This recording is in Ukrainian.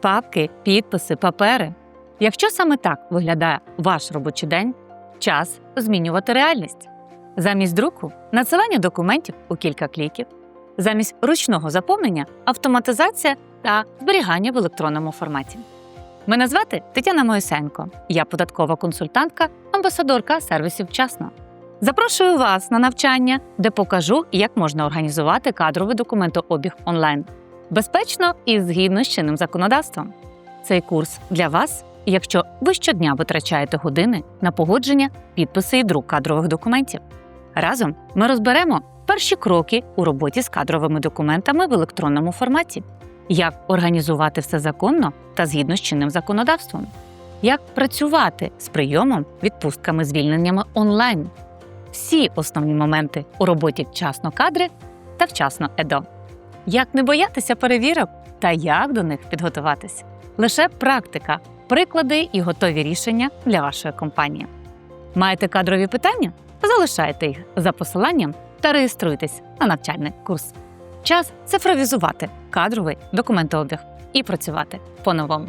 папки, підписи, папери. Якщо саме так виглядає ваш робочий день, час змінювати реальність. Замість друку надсилання документів у кілька кліків, замість ручного заповнення автоматизація та зберігання в електронному форматі. Мене звати Тетяна Моїсенко. Я податкова консультантка, амбасадорка сервісів вчасно. Запрошую вас на навчання, де покажу, як можна організувати кадровий документообіг онлайн безпечно і згідно з чинним законодавством. Цей курс для вас, якщо ви щодня витрачаєте години на погодження, підписи і друк кадрових документів. Разом ми розберемо перші кроки у роботі з кадровими документами в електронному форматі, як організувати все законно та згідно з чинним законодавством, як працювати з прийомом, відпустками, звільненнями онлайн, всі основні моменти у роботі вчасно кадри та вчасно ЕДО. Як не боятися перевірок та як до них підготуватись? Лише практика, приклади і готові рішення для вашої компанії. Маєте кадрові питання? Залишайте їх за посиланням та реєструйтесь на навчальний курс. Час цифровізувати кадровий документообіг і працювати по-новому.